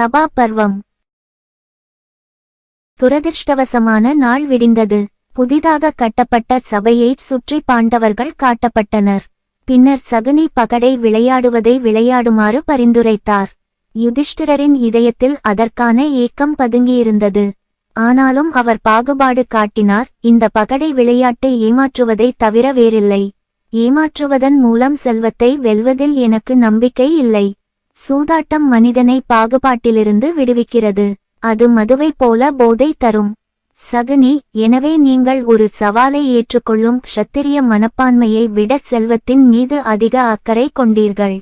சபா பர்வம் துரதிர்ஷ்டவசமான நாள் விடிந்தது. புதிதாக கட்டப்பட்ட சபையைச் சுற்றி பாண்டவர்கள் காட்டப்பட்டனர். பின்னர் சகுனி பகடை விளையாடுவதை விளையாடுமாறு பரிந்துரைத்தார். யுதிஷ்டிரரின் இதயத்தில் அதற்கான ஏக்கம் பதுங்கியிருந்தது. ஆனாலும் அவர் பாகுபாடு காட்டினார். இந்த பகடை விளையாட்டு ஏமாற்றுவதை தவிர வேறில்லை. ஏமாற்றுவதன் மூலம் செல்வத்தை வெல்வதில் எனக்கு நம்பிக்கை இல்லை. சூதாட்டம் மனிதனை பாகுபாட்டிலிருந்து விடுவிக்கிறது. அது மதுவைப் போல போதை தரும். சகுனி எனவே நீங்கள் ஒரு சவாலை ஏற்றுக்கொள்ளும் க்ஷத்திரிய மனப்பான்மையை விட செல்வத்தின் மீது அதிக அக்கறை கொண்டீர்கள்.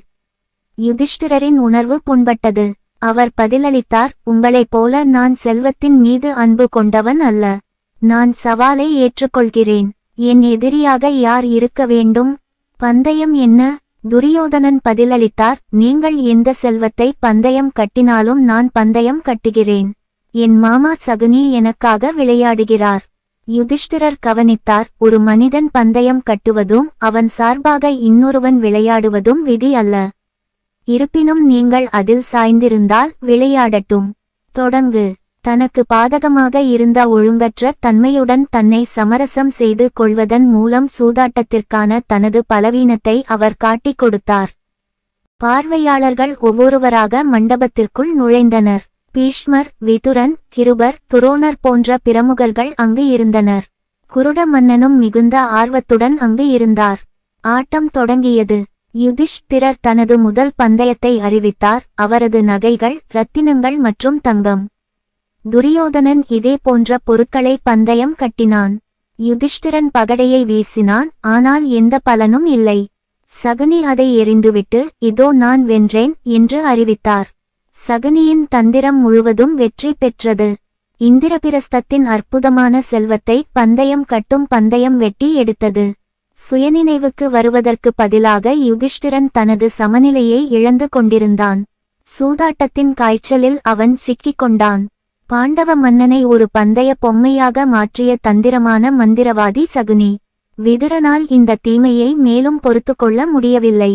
யுதிஷ்டிரரின் உணர்வு புண்பட்டது. அவர் பதிலளித்தார் உங்களைப் போல நான் செல்வத்தின் மீது அன்பு கொண்டவன் அல்ல. நான் சவாலை ஏற்றுக்கொள்கிறேன். என் எதிரியாக யார் இருக்க வேண்டும்? பந்தயம் என்ன? துரியோதனன் பதிலளித்தார் நீங்கள் எந்த செல்வத்தை பந்தயம் கட்டினாலும் நான் பந்தயம் கட்டுகிறேன். என் மாமா சகுனி எனக்காக விளையாடுகிறார். யுதிஷ்டிரர் கவனித்தார் ஒரு மனிதன் பந்தயம் கட்டுவதும் அவன் சார்பாக இன்னொருவன் விளையாடுவதும் விதி அல்ல. இருப்பினும் நீங்கள் அதில் சாய்ந்திருந்தால் விளையாடட்டும். தொடங்கு. தனக்கு பாதகமாக இருந்த ஒழுங்கற்ற தன்மையுடன் தன்னை சமரசம் செய்து கொள்வதன் மூலம் சூதாட்டத்திற்கான தனது பலவீனத்தை அவர் காட்டிக் கொடுத்தார். பார்வையாளர்கள் ஒவ்வொருவராக மண்டபத்திற்குள் நுழைந்தனர். பீஷ்மர் விதுரன் கிருபர் துரோணர் போன்ற பிரமுகர்கள் அங்கு இருந்தனர். குருட மன்னனும் மிகுந்த ஆர்வத்துடன் அங்கு இருந்தார். ஆட்டம் தொடங்கியது. யுதிஷ்திரர் தனது முதல் பந்தயத்தை அறிவித்தார். அவரது நகைகள் ரத்தினங்கள் மற்றும் தங்கம். துரியோதனன் இதே போன்ற பொருட்களை பந்தயம் கட்டினான். யுதிஷ்டிரன் பகடையை வீசினான் ஆனால் எந்த பலனும் இல்லை. சகுனி அதை எறிந்துவிட்டு இதோ நான் வென்றேன் என்று அறிவித்தார். சகுனியின் தந்திரம் முழுவதும் வெற்றி பெற்றது. இந்திரபிரஸ்தத்தின் அற்புதமான செல்வத்தை பந்தயம் கட்டும் பந்தயம் வெட்டி எடுத்தது. சுயநினைவுக்கு வருவதற்கு பதிலாக யுதிஷ்டிரன் தனது சமநிலையை இழந்து கொண்டிருந்தான். சூதாட்டத்தின் காய்ச்சலில் அவன் சிக்கிக் கொண்டான் பாண்டவ மன்னனை ஒரு பந்தய பொம்மையாக மாற்றிய தந்திரமான மந்திரவாதி சகுனி. விதுரனால் இந்த தீமையை மேலும் பொறுத்துக்கொள்ள முடியவில்லை.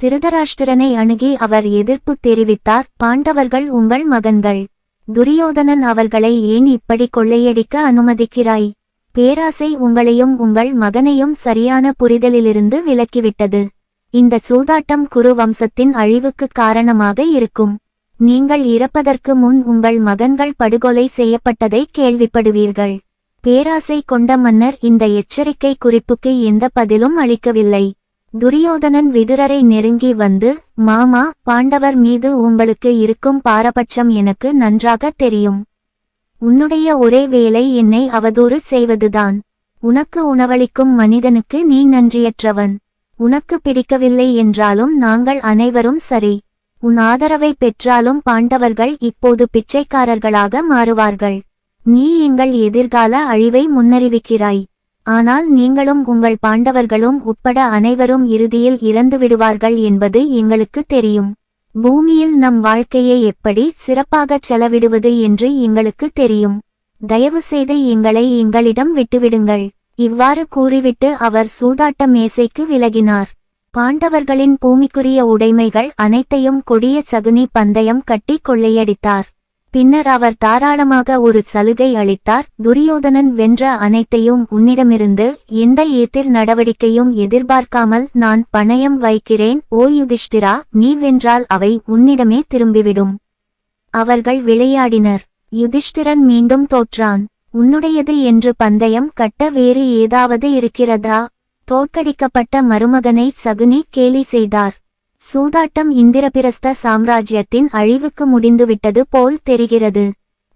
திருதராஷ்டிரனை அணுகி அவர் எதிர்ப்பு தெரிவித்தார். பாண்டவர்கள் உங்கள் மகன்கள். துரியோதனன் அவர்களை ஏன் இப்படி கொள்ளையடிக்க அனுமதிக்கிறாய்? பேராசை உங்களையும் உங்கள் மகனையும் சரியான புரிதலிலிருந்து விலக்கிவிட்டது. இந்த சூதாட்டம் குரு வம்சத்தின் அழிவுக்கு காரணமாக இருக்கும். நீங்கள் இறப்பதற்கு முன் உங்கள் மகன்கள் படுகொலை செய்யப்பட்டதை கேள்விப்படுவீர்கள். பேராசை கொண்ட மன்னர் இந்த எச்சரிக்கை குறிப்புக்கு எந்த பதிலும் அளிக்கவில்லை. துரியோதனன் விதுரரை நெருங்கி வந்து மாமா பாண்டவர் மீது உங்களுக்கு இருக்கும் பாரபட்சம் எனக்கு நன்றாக தெரியும். உன்னுடைய ஒரே வேலை என்னை அவதூறு செய்வதுதான். உனக்கு உணவளிக்கும் மனிதனுக்கு நீ நன்றியற்றவன். உனக்கு பிடிக்கவில்லை என்றாலும் நாங்கள் அனைவரும் சரி. உன் ஆதரவை பெற்றாலும் பாண்டவர்கள் இப்போது பிச்சைக்காரர்களாக மாறுவார்கள். நீ எங்கள் எதிர்கால அழிவை முன்னறிவிக்கிறாய். ஆனால் நீங்களும் உங்கள் பாண்டவர்களும் உட்பட அனைவரும் இறுதியில் இறந்து விடுவார்கள் என்பது எங்களுக்கு தெரியும். பூமியில் நம் வாழ்க்கையை எப்படி சிறப்பாகச் செலவிடுவது என்று எங்களுக்கு தெரியும். தயவு செய்து எங்களை எங்களிடம் விட்டுவிடுங்கள். இவ்வாறு கூறிவிட்டு அவர் சூதாட்ட மேசைக்கு விலகினார். பாண்டவர்களின் பூமிக்குரிய உடைமைகள் அனைத்தையும் கொடிய சகுனி பந்தயம் கட்டி கொள்ளையடித்தார். பின்னர் அவர் தாராளமாக ஒரு சலுகை அளித்தார். துரியோதனன் வென்ற அனைத்தையும் உன்னிடமிருந்து எந்த ஏத்திர் நடவடிக்கையும் எதிர்பார்க்காமல் நான் பணயம் வைக்கிறேன். ஓ யுதிஷ்டிரா நீ வென்றால் அவை உன்னிடமே திரும்பிவிடும். அவர்கள் விளையாடினர். யுதிஷ்டிரன் மீண்டும் தோற்றான். உன்னுடையது என்று பந்தயம் கட்ட வேறு ஏதாவது இருக்கிறதா? தோற்கடிக்கப்பட்ட மருமகனை சகுனி கேலி செய்தார். சூதாட்டம் இந்திரபிரஸ்த சாம்ராஜ்யத்தின் அழிவுக்கு முடிந்துவிட்டது போல் தெரிகிறது.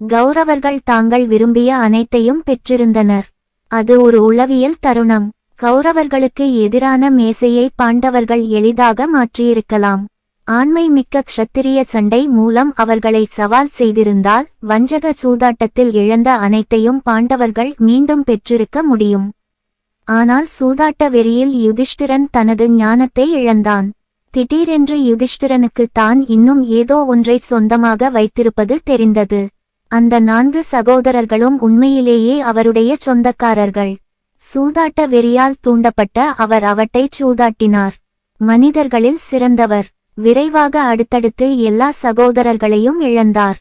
கௌரவர்கள் தாங்கள் விரும்பிய அனைத்தையும் பெற்றிருந்தனர். அது ஒரு உளவியல் தருணம். கௌரவர்களுக்கு எதிரான மேசையை பாண்டவர்கள் எளிதாக மாற்றியிருக்கலாம். ஆண்மை மிக்க க்ஷத்திரிய சண்டை மூலம் அவர்களை சவால் செய்திருந்தால் வஞ்சக சூதாட்டத்தில் இழந்த அனைத்தையும் பாண்டவர்கள் மீண்டும் பெற்றிருக்க முடியும். ஆனால் சூதாட்ட வெறியில் யுதிஷ்டிரன் தனது ஞானத்தை இழந்தான். திடீரென்று யுதிஷ்டிரனுக்கு தான் இன்னும் ஏதோ ஒன்றை சொந்தமாக வைத்திருப்பது தெரிந்தது. அந்த நான்கு சகோதரர்களும் உண்மையிலேயே அவருடைய சொந்தக்காரர்கள். சூதாட்ட வெறியால் தூண்டப்பட்ட அவர் அவட்டைச் சூதாட்டினார். மனிதர்களில் சிறந்தவர். விரைவாக அடுத்தடுத்து எல்லா சகோதரர்களையும் இழந்தார்.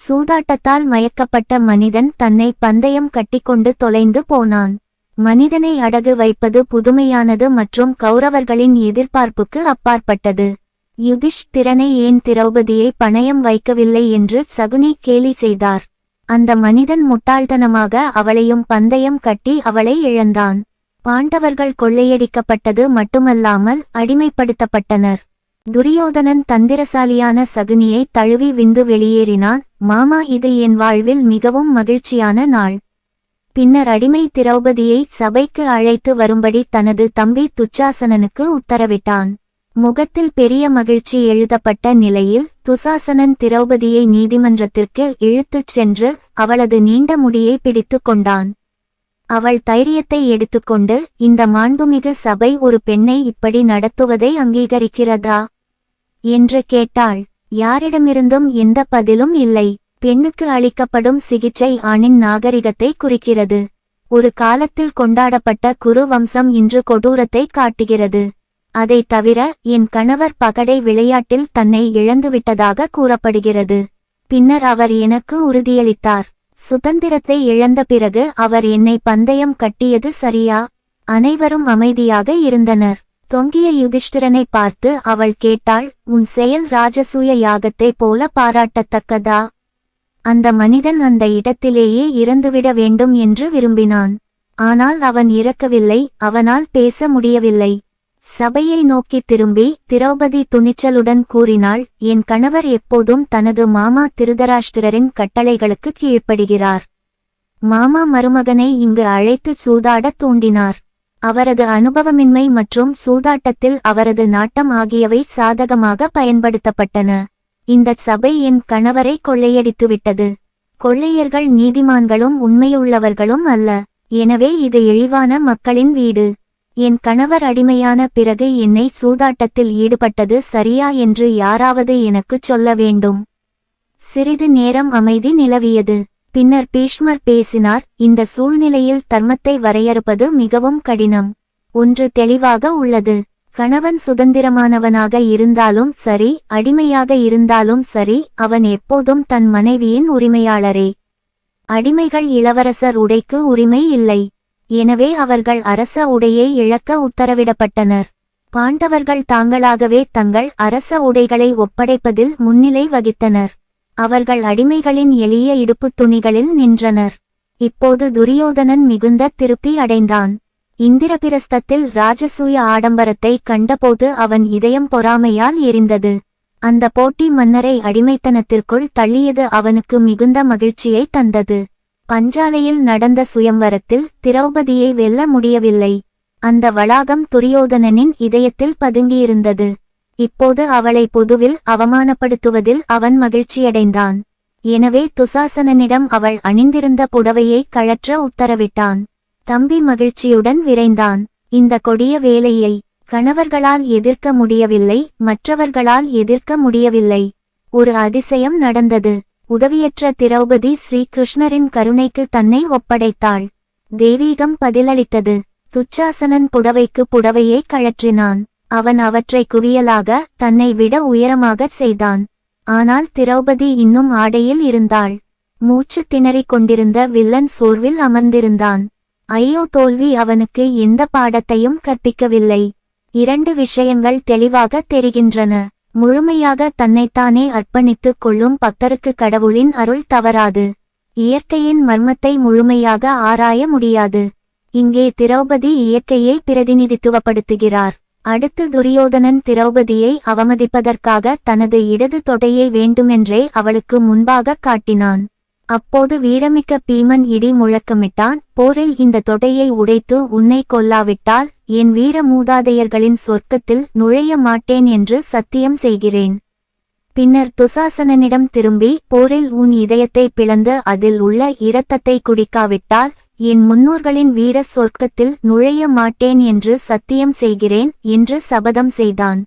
சூதாட்டத்தால் மயக்கப்பட்ட மனிதன் தன்னை பந்தயம் கட்டிக்கொண்டு தொலைந்து போனான். மனிதனை அடகு வைப்பது புதுமையானது மற்றும் கௌரவர்களின் எதிர்பார்ப்புக்கு அப்பாற்பட்டது. யுதிஷ்திரனை ஏன் திரௌபதியை பணயம் வைக்கவில்லை என்று சகுனி கேலி செய்தார். அந்த மனிதன் முட்டாள்தனமாக அவளையும் பந்தயம் கட்டி அவளை இழந்தான். பாண்டவர்கள் கொள்ளையடிக்கப்பட்டது மட்டுமல்லாமல் அடிமைப்படுத்தப்பட்டனர். துரியோதனன் தந்திரசாலியான சகுனியை தழுவி விந்து வெளியேறினான். மாமா இது என் வாழ்வில் மிகவும் மகிழ்ச்சியான நாள். பின்னர் அடிமை திரௌபதியை சபைக்கு அழைத்து வரும்படி தனது தம்பி துச்சாசனனுக்கு உத்தரவிட்டான். முகத்தில் பெரிய மகிழ்ச்சி எழுதப்பட்ட நிலையில் துசாசனன் திரௌபதியை நீதிமன்றத்திற்கு இழுத்துச் சென்று அவளது நீண்ட முடியை பிடித்துக் கொண்டான். அவள் தைரியத்தை எடுத்துக்கொண்டு இந்த மாண்புமிகு சபை ஒரு பெண்ணை இப்படி நடத்துவதை அங்கீகரிக்கிறதா? என்று கேட்டாள். யாரிடமிருந்தும் எந்த பதிலும் இல்லை. பெண்ணுக்கு அளிக்கப்படும் சிகிச்சை ஆணின் நாகரிகத்தை குறிக்கிறது. ஒரு காலத்தில் கொண்டாடப்பட்ட குரு வம்சம் இன்று கொடூரத்தை காட்டுகிறது. அதை தவிர என் கணவர் பகடை விளையாட்டில் தன்னை இழந்துவிட்டதாக கூறப்படுகிறது. பின்னர் அவர் எனக்கு உறுதியளித்தார். சுதந்திரத்தை இழந்த பிறகு அவர் என்னை பந்தயம் கட்டியது சரியா? அனைவரும் அமைதியாக இருந்தனர். தொங்கிய யுதிஷ்டிரனை பார்த்து அவள் கேட்டாள் உன் செயல் ராஜசூய யாகத்தை போல பாராட்டத்தக்கதா? அந்த மனிதன் அந்த இடத்திலேயே இறந்துவிட வேண்டும் என்று விரும்பினான். ஆனால் அவன் இறக்கவில்லை அவனால் பேச முடியவில்லை. சபையை நோக்கி திரும்பி திரௌபதி துணிச்சலுடன் கூறினாள் என் கணவர் எப்போதும் தனது மாமா திருதராஷ்டிரரின் கட்டளைகளுக்கு கீழ்ப்படுகிறார். மாமா மருமகனை இங்கு அழைத்துச் சூதாடத் தூண்டினார். அவரது அனுபவமின்மை மற்றும் சூதாட்டத்தில் அவரது நாட்டம் ஆகியவை சாதகமாக பயன்படுத்தப்பட்டன. இந்த சபை என் கணவரை கொள்ளையடித்துவிட்டது. கொள்ளையர்கள் நீதிமான்களும் உண்மையுள்ளவர்களும் அல்ல. எனவே இது இழிவான மக்களின் வீடு. என் கணவர் அடிமையான பிறகு என்னை சூதாட்டத்தில் ஈடுபட்டது சரியா என்று யாராவது எனக்குச் சொல்ல வேண்டும். சிறிது நேரம் அமைதி நிலவியது. பின்னர் பீஷ்மர் பேசினார் இந்த சூழ்நிலையில் தர்மத்தை வரையறுப்பது மிகவும் கடினம். ஒன்று தெளிவாக உள்ளது. கணவன் சுதந்திரமானவனாக இருந்தாலும் சரி அடிமையாக இருந்தாலும் சரி அவன் எப்போதும் தன் மனைவியின் உரிமையாளரே. அடிமைகள் இளவரசர் உடைக்கு உரிமை இல்லை. எனவே அவர்கள் அரச உடையை இழக்க உத்தரவிடப்பட்டனர். பாண்டவர்கள் தாங்களாகவே தங்கள் அரச உடைகளை ஒப்படைப்பதில் முன்னிலை வகித்தனர். அவர்கள் அடிமைகளின் எளிய இடுப்புத் துணிகளில் நின்றனர். இப்போது துரியோதனன் மிகுந்த திருப்தி அடைந்தான். இந்திரபிரஸ்தத்தில் ராஜசூய ஆடம்பரத்தை கண்டபோது அவன் இதயம் பொறாமையால் எரிந்தது. அந்த போட்டி மன்னரை அடிமைத்தனத்திற்குள் தள்ளியது அவனுக்கு மிகுந்த மகிழ்ச்சியை தந்தது. பஞ்சாலையில் நடந்த சுயம்வரத்தில் திரௌபதியை வெல்ல முடியவில்லை. அந்த வளாகம் துரியோதனனின் இதயத்தில் பதுங்கியிருந்தது. இப்போது அவளை பொதுவில் அவமானப்படுத்துவதில் அவன் மகிழ்ச்சியடைந்தான். எனவே துசாசனனிடம் அவள் அணிந்திருந்த புடவையை கழற்ற உத்தரவிட்டான். தம்பி மகிழ்ச்சியுடன் விரைந்தான். இந்த கொடிய வேலையை கணவர்களால் எதிர்க்க முடியவில்லை மற்றவர்களால் எதிர்க்க முடியவில்லை. ஒரு அதிசயம் நடந்தது. உதவியற்ற திரௌபதி ஸ்ரீகிருஷ்ணரின் கருணைக்கு தன்னை ஒப்படைத்தாள். தெய்வீகம் பதிலளித்தது. துச்சாசனன் புடவைக்கு புடவையை கழற்றினான். அவன் அவற்றை குவியலாக தன்னை விட உயரமாகச் செய்தான். ஆனால் திரௌபதி இன்னும் ஆடையில் இருந்தாள். மூச்சு திணறிக் கொண்டிருந்த வில்லன் சோர்வில் அமர்ந்திருந்தான். ஐயோ தோல்வி அவனுக்கு எந்த பாடத்தையும் கற்பிக்கவில்லை. இரண்டு விஷயங்கள் தெளிவாக தெரிகின்றன. முழுமையாக தன்னைத்தானே அர்ப்பணித்துக் கொள்ளும் பக்தருக்கு கடவுளின் அருள் தவறாது. இயற்கையின் மர்மத்தை முழுமையாக ஆராய முடியாது. இங்கே திரௌபதி இயற்கையை பிரதிநிதித்துவப்படுத்துகிறார். அடுத்து துரியோதனன் திரௌபதியை அவமதிப்பதற்காக தனது இடது தொடையை வேண்டுமென்றே அவளுக்கு முன்பாக காட்டினான். அப்போது வீரமிக்க பீமன் இடி முழக்கமிட்டான். போரில் இந்த தொடையை உடைத்து உன்னை கொல்லாவிட்டால் என் வீர மூதாதையர்களின் சொர்க்கத்தில் நுழைய மாட்டேன் என்று சத்தியம் செய்கிறேன். பின்னர் துசாசனனிடம் திரும்பி போரில் உன் இதயத்தை பிளந்து அதில் உள்ள இரத்தத்தை குடிக்காவிட்டால் என் முன்னோர்களின் வீர சொர்க்கத்தில் நுழைய மாட்டேன் என்று சத்தியம் செய்கிறேன் என்று சபதம் செய்தான்.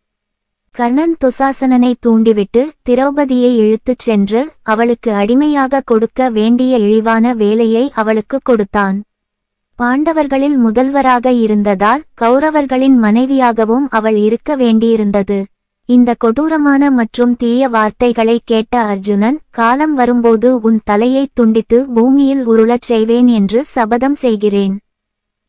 கர்ணன் துசாசனனை தூண்டிவிட்டு திரௌபதியை இழுத்துச் சென்று அவளுக்கு அடிமையாக கொடுக்க வேண்டிய இழிவான வேலையை அவளுக்கு கொடுத்தான். பாண்டவர்களில் முதல்வராக இருந்ததால் கௌரவர்களின் மனைவியாகவும் அவள் இருக்க வேண்டியிருந்தது. இந்த கொடூரமான மற்றும் தீய வார்த்தைகளை கேட்ட அர்ஜுனன் காலம் வரும்போது உன் தலையை துண்டித்து பூமியில் உருளச் செய்வேன் என்று சபதம் செய்கிறேன்.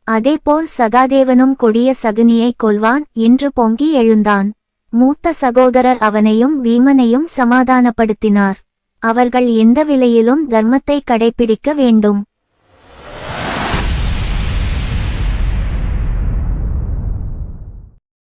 அதேபோல் சகாதேவனும் கொடிய சகுனியை கொள்வான் என்று பொங்கி எழுந்தான். மூத்த சகோதரர் அவனையும் வீமனையும் சமாதானப்படுத்தினார். அவர்கள் எந்த விலையிலும் தர்மத்தை கடைபிடிக்க வேண்டும்.